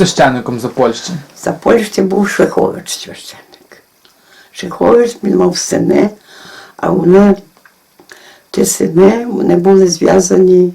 священником за Польщі? За Польщі був Шехович священник. Шехович він мав сини, а вони, ті сини, вони були зв'язані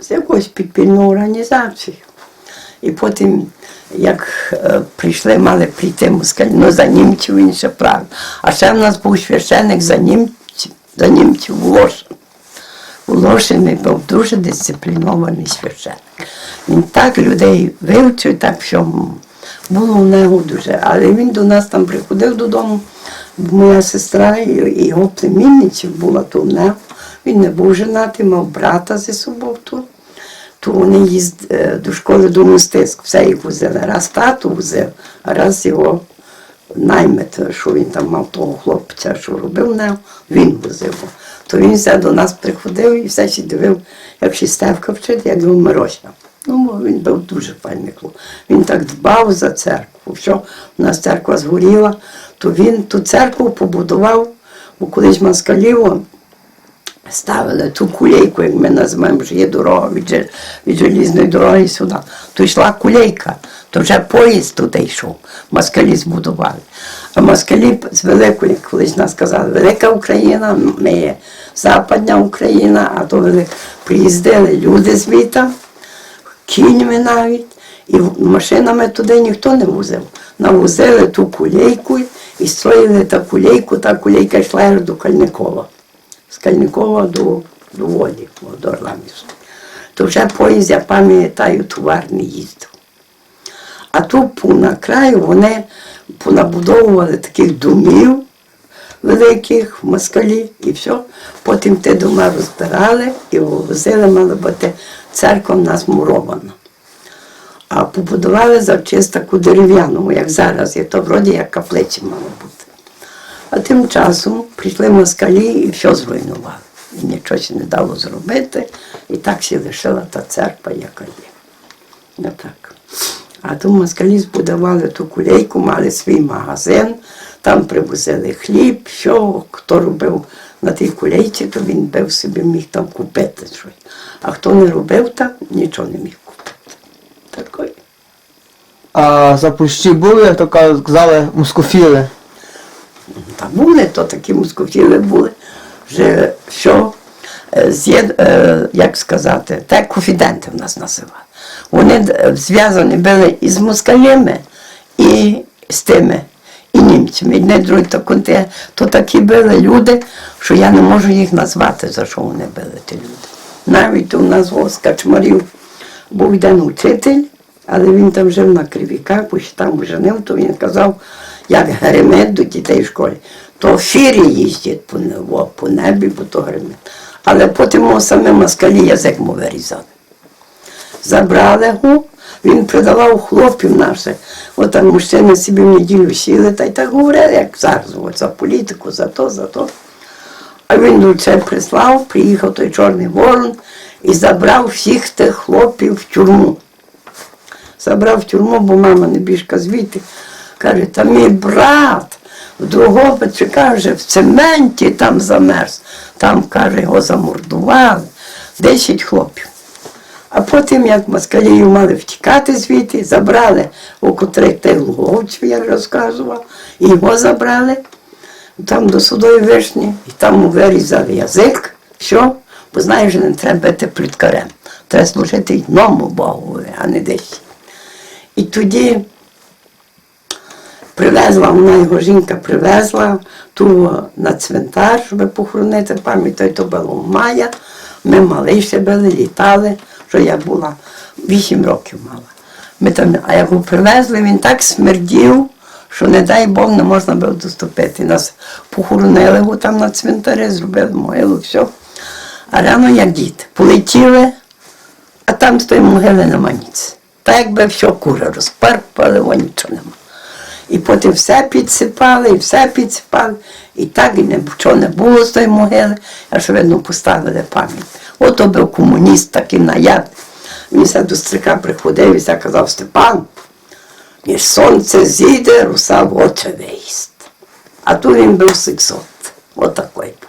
з якоюсь підпільною організацією. І потім, як е, прийшли, мали прийти москалі, ну за німців ще правильно. А ще в нас був священник за німців, за німців Волошин. Волошин був дуже дисциплінований священник. Він так людей вивчив, так всьому. Було в нього дуже. Але він до нас там приходив додому. Моя сестра і його племінниця була тут в нього. Він не був женатий, мав брата зі собою тут. То вони їздили до школи до мистецтв, все їх возили. Раз тату возив, а раз його наймит, що він там мав того хлопця, що робив не, він возив. То він все до нас приходив і все ще дивив, як ще Стевка вчить, як його Мирося. Ну, він був дуже файний хлоп. Він так дбав за церкву. Що у нас церква згоріла, то він ту церкву побудував, бо колись москалів ставили ту кулейку, як ми називаємо, що є дорога від, від желізної дороги сюди. То йшла кулейка, то вже поїзд туди йшов. Москалі збудували. А москалі з великої, колись нас казали, велика Україна, ми є Западня Україна, а то вели- приїздили люди звідти, кіньми навіть, і машинами туди ніхто не возив. Навозили ту кулейку і строїли та кулейку, та кулейка йшла аж до Кальникова з Кальникова до, до Волі, до Орламісу. То вже поїзд, я пам'ятаю, товарний їздив. А по на краю вони понабудовували таких домів великих в москалі і все. Потім ті дома розбирали і вивозили, мала бути церква в нас мурована. А побудували завчись таку дерев'яну, як зараз є, то вроді як каплиці мало бути. А тим часом прийшли москалі і все зруйнували. І нічого ще не дало зробити. І так ще лишила та церква, яка є. Не так. А тут москалі збудували ту кулейку, мали свій магазин, там привозили хліб, що хто робив на тій кулейці, то він бив собі міг там купити щось. А хто не робив там, нічого не міг купити. Такої. А за Польщі були, як то казали, москофіли. Та були, то такі мускофіли були. Вже що, е, з'єд- е, як сказати, те конфіденти в нас називали. Вони е, зв'язані були і з москалями, і з тими, і німцями. І не другі, то, то такі були люди, що я не можу їх назвати, за що вони були ті люди. Навіть у нас в Качмарів був один учитель, але він там жив на Кривіках, бо ще там женив, то він казав, як гремет до дітей в школі, то фірі їздять по, не- по небі, бо то гремет. Але потім саме москалі язик му вирізали. Забрали його, він придавав хлопців наших. От там мужчини собі в неділю сіли та й так говорили, як зараз, от, за політику, за то, за то. А він це прислав, приїхав той Чорний Ворон і забрав всіх тих хлопців в тюрму. Забрав в тюрму, бо мама не біжка звідти. Каже, та мій брат в Другобичі, каже, в цементі там замерз. Там, каже, його замордували. Десять хлопців. А потім, як москалію мали втікати звідти, забрали у котрих тих луговців, я розказував, і його забрали там до судої вишні, і там вирізали язик, все, бо знаєш, не треба бути пліткарем. Треба служити одному Богу, а не десь. І тоді привезла, вона його жінка привезла ту на цвинтар, щоб похоронити пам'ятаю, то було в мая. Ми мали ще були, літали, що я була вісім років мала. Ми там, а як привезли, він так смердів, що не дай Бог не можна було доступити. Нас похоронили його там на цвинтарі, зробили могилу, все. А рано як діти. Полетіли, а там з тої могили нема ніц. Так якби все кури розперпали, о, нічого нема. І потім все підсипали, і все підсипали. І так і нічого не було з тої могили, аж видно поставили пам'ять. Ото був комуніст такий наяд. Він все до стрика приходив і казав Степан, ніж сонце зійде, руса в очі виїсть. А тут він був сексот. Отакий був.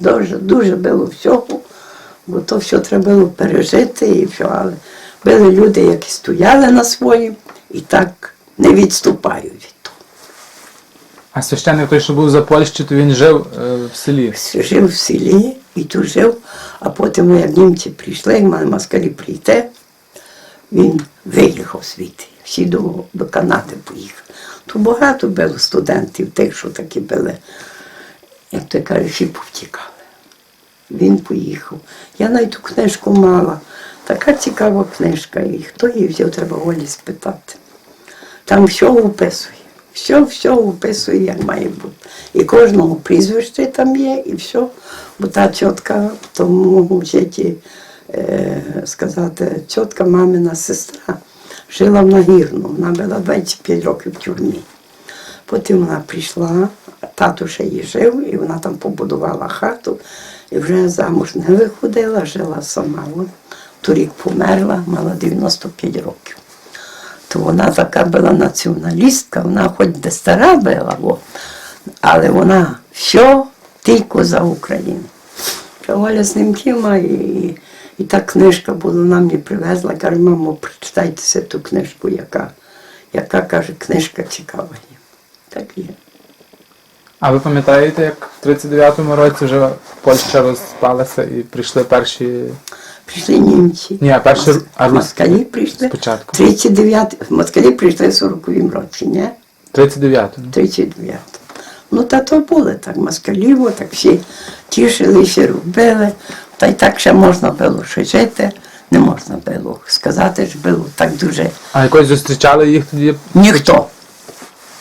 Дуже, дуже було всього. Бо то все треба було пережити і все. Але були люди, які стояли на своїм і так не відступають від того. А священник той, що був за Польщі, то він жив е, в селі. Жив в селі і тут жив, а потім, як німці прийшли, як мали москалі прийти, він виїхав звідти. Всі до, до Канади поїхали. Тут багато було студентів, тих, що такі були, як ти кажеш, всі повтікали. Він поїхав. Я навіть ту книжку мала. Така цікава книжка. І хто її взяв, треба Олі спитати. Там все описує. Все, все описує, як має бути. І кожного прізвище там є, і все. Бо та чітка в тому житті, е, сказати, чітка мамина сестра жила в Нагірну. Вона була 25 років в тюрмі. Потім вона прийшла, тато ще її жив, і вона там побудувала хату, і вже замуж не виходила, жила сама. Торік померла, мала 95 років. То вона така була націоналістка, вона хоч де стара була, але вона все тільки за Україну. Оля з ним і, і та книжка була, вона мені привезла, каже, мамо, прочитайтеся ту книжку, яка, яка каже, книжка цікава. Так є. А ви пам'ятаєте, як в 39-му році вже Польща розпалася і прийшли перші. Прийшли німці. Ні, а перші а москалі прийшли. спочатку. 39, москалі прийшли в 40-му році, ні? 39-му. 39. Ну, та то були так, москаліво, так всі тішилися, робили. Та й так ще можна було ще жити. Не можна було сказати, що було так дуже. А якось зустрічали їх тоді. Ніхто.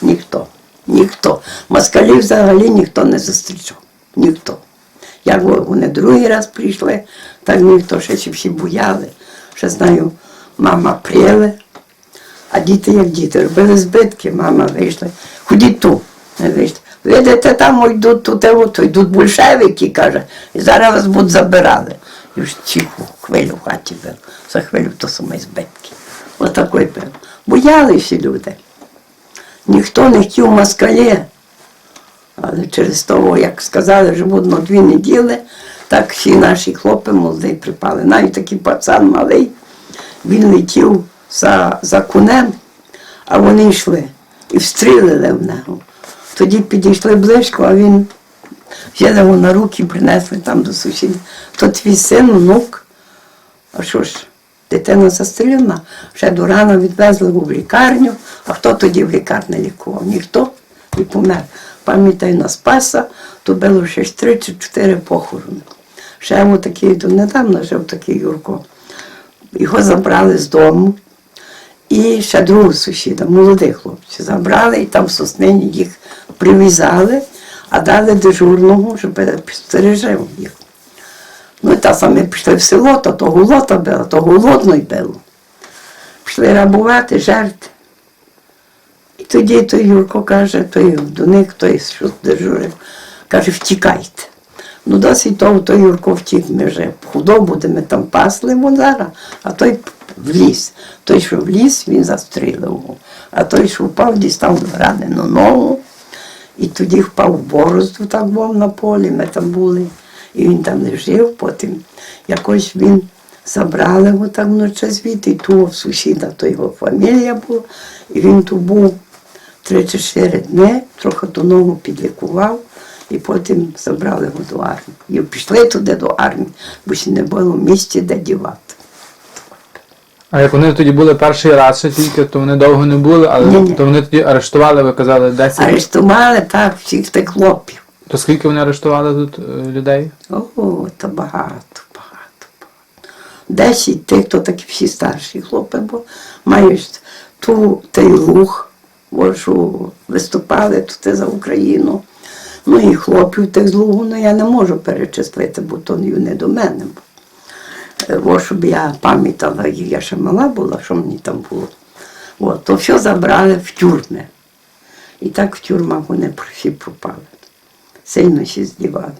Ніхто. Ніхто. Москалів взагалі ніхто не зустрічав. Ніхто. Як вони другий раз прийшли, так ніхто ще всі бояли. Ще знаю, мама прияли, а діти як діти, робили збитки, мама вийшла. Ходіть ту. Не вийшли. Видите, там йдуть тут, от, йдуть большевики, каже, і зараз вас будуть забирали. І ж тихо, хвилю в хаті було. За хвилю то саме збитки. Отакий був. Боялися люди. Ніхто не хотів москалі. Але через того, як сказали, будуть на дві неділи, так всі наші хлопці молоді припали. Навіть такий пацан малий, він летів за, за конем, а вони йшли і встрілили в нього. Тоді підійшли близько, а він взяли його на руки, принесли там до сусідів. То твій син, внук. А що ж, дитина застрілена, ще до рана відвезли в лікарню, а хто тоді в лікарні лікував? Ніхто і помер. Пам'ятаю, на Спаса, то було ще ж три чи чотири похорони. Ще йому такий, то недавно жив такий Юрко. Його забрали з дому. І ще другого сусіда, молодих хлопців, забрали і там в Соснині їх прив'язали, а дали дежурного, щоб стережив їх. Ну і та саме пішли в село, то то голота було, то голодно й було. Пішли рабувати, жерти. Тоді той Юрко каже, той до них, той що дежурив, каже, втікайте. Ну, досить того, той Юрко втік, ми вже худобу, де ми там пасли зараз, а той в ліс. Той, що в ліс, він застрілив його. А той, що впав, дістав ранену ногу. І тоді впав в борозду, так був на полі, ми там були. І він там не жив, потім якось він забрали його так вночі звідти, і того сусіда, то його фамілія була. І він тут був три чи чотири дні, трохи ту ногу підлікував, і потім забрали його до армії. І пішли туди до армії, бо ще не було місця, де дівати. А як вони тоді були перший раз ще тільки, то вони довго не були, але Ні-ні. то вони тоді арештували, ви казали, 10. Арештували так всіх тих хлопців. То скільки вони арештували тут е, людей? О, то багато, багато, багато. Десять тих, то такі всі старші хлопці, бо маєш ту той луг, бо виступали тут за Україну. Ну і хлопів тих з лугу, ну я не можу перечислити, бо то не до мене. Е, Бо щоб я пам'ятала, я ще мала була, що мені там було. От, то все забрали в тюрми. І так в тюрмах вони всі пропали. Сильно ще здівали.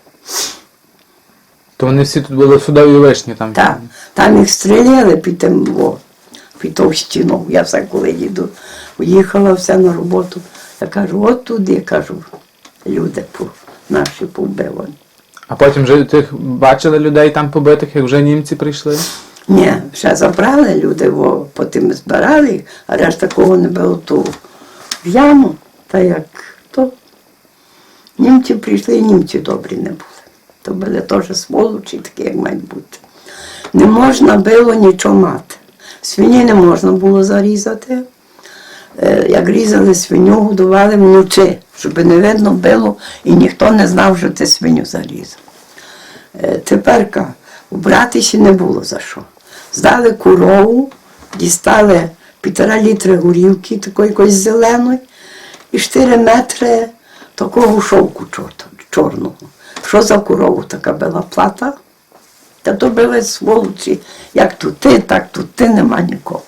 То вони всі тут були судові вишні там. Так, там їх стріляли під тим во, під ту стіну. Я все коли їду, їхала все на роботу. Я кажу, от туди, кажу, люди наші побивані. А потім вже тих бачили людей там побитих, як вже німці прийшли. Ні, ще забрали люди, бо потім збирали, їх, а решта кого не було ту в яму, та як то. Німці прийшли, і німці добрі не були. То були теж сволочі, такі, як мають бути. Не можна було нічого мати. Свині не можна було зарізати. Е, Як різали свиню, годували вночі, щоб не видно було і ніхто не знав, що ти свиню зарізав. Е, Теперка убратися не було за що. Здали корову, дістали півтора літри горілки, такої якоїсь зеленої, і 4 метри такого шовку чорного. Що за корову така була плата? Та то були сволочі, як тут ти, так тут ти, нема нікого.